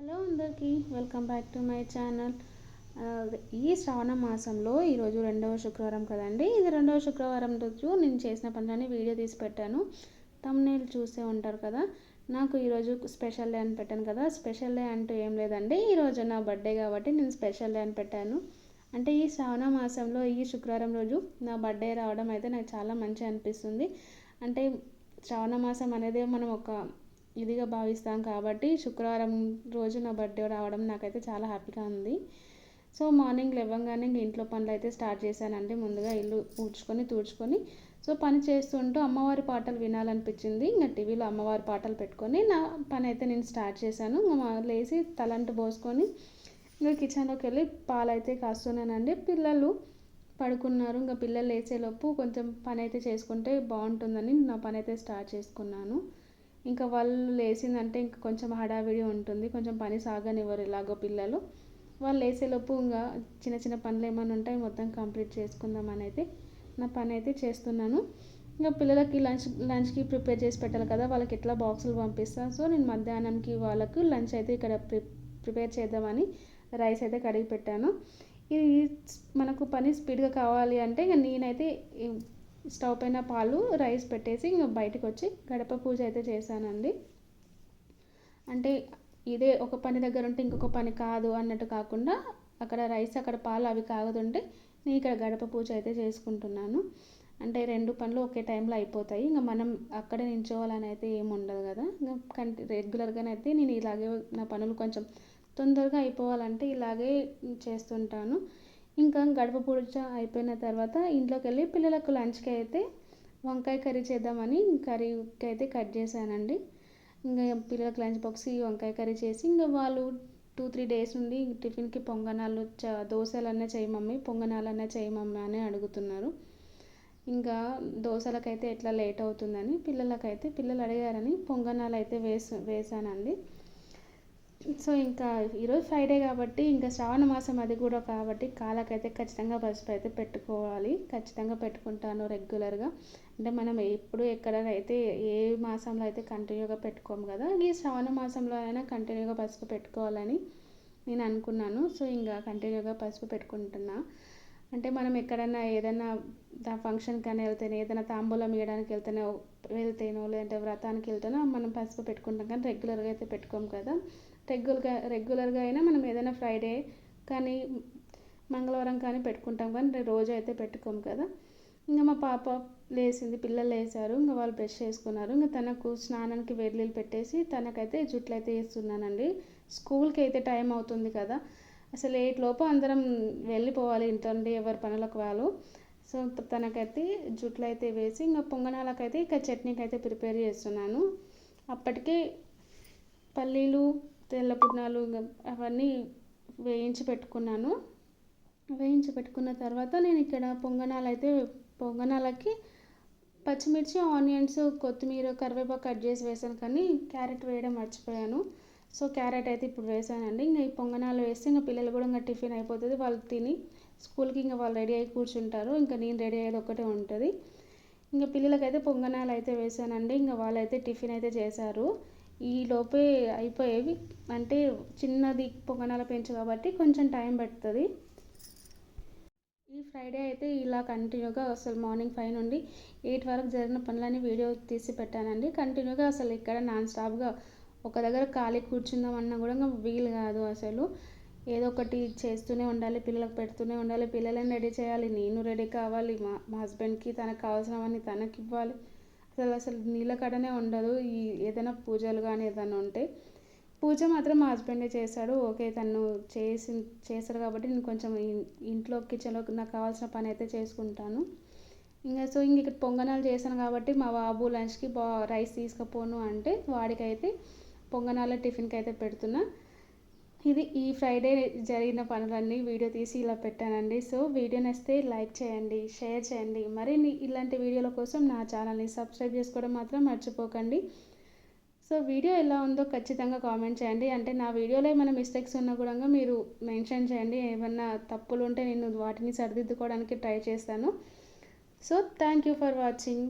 Hello అందరికీ welcome back to my channel. ఈ శ్రావణ మాసంలో ఈరోజు రెండవ శుక్రవారం కదండి. ఇది రెండవ శుక్రవారం రోజు నేను చేసిన పనులని వీడియో తీసి పెట్టాను. తమ్నేలు చూసే ఉంటారు కదా. నాకు ఈరోజు స్పెషల్ డే అని పెట్టాను కదా. స్పెషల్ డే అంటూ ఏం లేదండి. ఈరోజు నా బర్త్డే కాబట్టి నేను స్పెషల్ డే అని పెట్టాను. అంటే ఈ శ్రావణ మాసంలో ఈ శుక్రవారం రోజు నా బర్త్డే రావడం అయితే నాకు చాలా మంచి అనిపిస్తుంది. అంటే శ్రావణ మాసం అనేది మనం ఒక ఇదిగా భావిస్తాం కాబట్టి శుక్రవారం రోజు నా బర్త్డే రావడం నాకైతే చాలా హ్యాపీగా ఉంది. సో మార్నింగ్ లేవగానే ఇంక ఇంట్లో పనులు అయితే స్టార్ట్ చేశానండి. ముందుగా ఇల్లు ఊడ్చుకొని తూడ్చుకొని సో పని చేస్తుంటూ అమ్మవారి పాటలు వినాలనిపించింది. ఇంకా టీవీలో అమ్మవారి పాటలు పెట్టుకొని నా పని అయితే నేను స్టార్ట్ చేశాను. లేచి తలంటు పోసుకొని ఇంకా కిచెన్లోకి వెళ్ళి పాలు అయితే కాస్తున్నానండి. పిల్లలు పడుకున్నారు. ఇంకా పిల్లలు లేచేలోపు కొంచెం పని అయితే చేసుకుంటే బాగుంటుందని నా పని అయితే స్టార్ట్ చేసుకున్నాను. ఇంకా వాళ్ళు లేచిందంటే ఇంకా కొంచెం హడావిడి ఉంటుంది. కొంచెం పని సాగనివ్వరు ఇలాగో పిల్లలు. వాళ్ళు లేసేలోపు ఇంకా చిన్న చిన్న పనులు ఏమైనా ఉంటాయి మొత్తం కంప్లీట్ చేసుకుందామని అయితే నా పని అయితే చేస్తున్నాను. ఇంకా పిల్లలకి లంచ్ లంచ్కి ప్రిపేర్ చేసి పెట్టాలి కదా. వాళ్ళకి ఎట్లా బాక్సులు పంపిస్తాను సో నేను మధ్యాహ్నంకి వాళ్ళకు లంచ్ అయితే ఇక్కడ ప్రి ప్రిపేర్ చేద్దామని రైస్ అయితే కడిగి పెట్టాను. ఇది మనకు పని స్పీడ్గా కావాలి అంటే ఇక నేనైతే స్టవ్ పైన పాలు రైస్ పెట్టేసి ఇంకా బయటకు వచ్చి గడప పూజ అయితే చేశానండి. అంటే ఇదే ఒక పని దగ్గర ఉంటే ఇంకొక పని కాదు అన్నట్టు కాకుండా అక్కడ రైస్ అక్కడ పాలు అవి కాగుతుంటే నేను ఇక్కడ గడప పూజ అయితే చేసుకుంటున్నాను. అంటే రెండు పనులు ఒకే టైంలో అయిపోతాయి. ఇంకా మనం అక్కడే నించోవాలని అయితే ఏమి ఉండదు కదా. ఇంకా కంటి రెగ్యులర్గానైతే నేను ఇలాగే నా పనులు కొంచెం తొందరగా అయిపోవాలంటే ఇలాగే చేస్తుంటాను. ఇంకా గడప పూజ అయిపోయిన తర్వాత ఇంట్లోకి వెళ్ళి పిల్లలకు లంచ్కి అయితే వంకాయ కర్రీ చేద్దామని కర్రీకి అయితే కట్ చేశానండి. ఇంకా పిల్లలకు లంచ్ బాక్స్ వంకాయ కర్రీ చేసి ఇంకా వాళ్ళు టూ త్రీ డేస్ నుండి టిఫిన్కి పొంగనాలు చ దోశలన్నా చేయి మమ్మీ పొంగనాలన్నా చేయి మమ్మీ అని అడుగుతున్నారు. ఇంకా దోశలకైతే ఎట్లా లేట్ అవుతుందని పిల్లలకైతే పిల్లలు అడిగారని పొంగనాలు అయితే వేసు వేసానండి. సో ఇంకా ఈరోజు ఫ్రైడే కాబట్టి ఇంకా శ్రావణ మాసం అది కూడా కాబట్టి కాళ్ళకైతే ఖచ్చితంగా పసుపు అయితే పెట్టుకోవాలి. ఖచ్చితంగా పెట్టుకుంటాను రెగ్యులర్గా. అంటే మనం ఎప్పుడు ఎక్కడైతే ఏ మాసంలో అయితే కంటిన్యూగా పెట్టుకోము కదా ఈ శ్రావణ మాసంలో అయినా కంటిన్యూగా పసుపు పెట్టుకోవాలని నేను అనుకున్నాను. సో ఇంకా కంటిన్యూగా పసుపు పెట్టుకుంటున్నా. అంటే మనం ఎక్కడైనా ఏదైనా ఫంక్షన్కి కానీ వెళ్తేనే ఏదైనా తాంబూలం ఇవ్వడానికి వెళ్తేనే వెళ్తేనో లేదంటే వ్రతానికి వెళ్తేనో మనం పసుపు పెట్టుకుంటాం కానీ రెగ్యులర్గా అయితే పెట్టుకోము కదా. రెగ్యులర్గా రెగ్యులర్గా అయినా మనం ఏదైనా ఫ్రైడే కానీ మంగళవారం కానీ పెట్టుకుంటాం కానీ రోజు అయితే పెట్టుకోము కదా. ఇంకా మా పాప లేచింది పిల్లలు లేచారు ఇంకా వాళ్ళు బ్రష్ చేసుకున్నారు. ఇంకా తనకు స్నానానికి వేడి పెట్టేసి తనకైతే జుట్లు అయితే వేస్తున్నానండి. స్కూల్కి అయితే టైం అవుతుంది కదా. అసలు ఎయిట్ లోపు అందరం వెళ్ళిపోవాలి ఇంట్లో నుండి ఎవరి పనులకు వాళ్ళు. సో తనకైతే జుట్లు అయితే వేసి ఇంకా పొంగనాలకైతే ఇక చట్నీకి అయితే ప్రిపేర్ చేస్తున్నాను. అప్పటికే పల్లీలు తెల్ల పుట్నాలు అవన్నీ వేయించి పెట్టుకున్నాను. వేయించి పెట్టుకున్న తర్వాత నేను ఇక్కడ పొంగనాలు అయితే పొంగనాలకి పచ్చిమిర్చి ఆనియన్స్ కొత్తిమీర కరివేపాకు కట్ చేసి వేసాను కానీ క్యారెట్ వేయడం మర్చిపోయాను. సో క్యారెట్ అయితే ఇప్పుడు వేసానండి ఇంకా ఈ పొంగనాలు వేస్తే ఇంకా పిల్లలు కూడా ఇంకా టిఫిన్ అయిపోతుంది. వాళ్ళు తిని స్కూల్కి ఇంకా వాళ్ళు రెడీ అయి కూర్చుంటారు. ఇంకా నేను రెడీ అయ్యేది ఒకటే ఉంటుంది. ఇంకా పిల్లలకైతే పొంగనాలు అయితే వేసానండి ఇంకా వాళ్ళైతే టిఫిన్ అయితే చేశారు. ఈ లోపే అయిపోయేవి. అంటే చిన్నది పొగనాల పెంచు కాబట్టి కొంచెం టైం పడుతుంది. ఈ ఫ్రైడే అయితే ఇలా కంటిన్యూగా అసలు మార్నింగ్ ఫైవ్ నుండి ఎయిట్ వరకు జరిగిన పనులన్నీ వీడియో తీసి పెట్టానండి. కంటిన్యూగా అసలు ఇక్కడ నాన్ స్టాప్గా ఒక దగ్గర ఖాళీ కూర్చుందామన్నా కూడా వీలు కాదు అసలు. ఏదో ఒకటి చేస్తూనే ఉండాలి పిల్లలకు పెడుతూనే ఉండాలి పిల్లలని రెడీ చేయాలి నేను రెడీ కావాలి మా మా హస్బెండ్కి తనకు కావాల్సినవన్నీ తనకి ఇవ్వాలి అసలు అసలు నీళ్ళ కడనే ఉండదు. ఈ ఏదైనా పూజలు కానీ ఏదైనా ఉంటే పూజ మాత్రం మా హస్బెండే చేశాడు ఓకే తను చేసి చేశారు కాబట్టి నేను కొంచెం ఇంట్లో కిచెన్లో నాకు కావాల్సిన పని అయితే చేసుకుంటాను. ఇంకా సో ఇంక ఇక్కడ పొంగనాలు చేశాను కాబట్టి మా బాబు లంచ్కి బా రైస్ తీసుకుపోను అంటే వాడికైతే పొంగనాల టిఫిన్కి అయితే పెడుతున్నా. ఇది ఈ ఫ్రైడే జరిగిన పనులన్నీ వీడియో తీసి ఇలా పెట్టానండి. సో వీడియో నచ్చితే లైక్ చేయండి షేర్ చేయండి. మరిన్ని ఇలాంటి వీడియోల కోసం నా ఛానల్ని సబ్స్క్రైబ్ చేసుకోవడం మాత్రం మర్చిపోకండి. సో వీడియో ఎలా ఉందో ఖచ్చితంగా కామెంట్ చేయండి. అంటే నా వీడియోలో ఏమైనా మిస్టేక్స్ ఉన్నా కూడా మీరు మెన్షన్ చేయండి. ఏమన్నా తప్పులు ఉంటే నేను వాటిని సరిదిద్దుకోవడానికి ట్రై చేస్తాను. So thank you for watching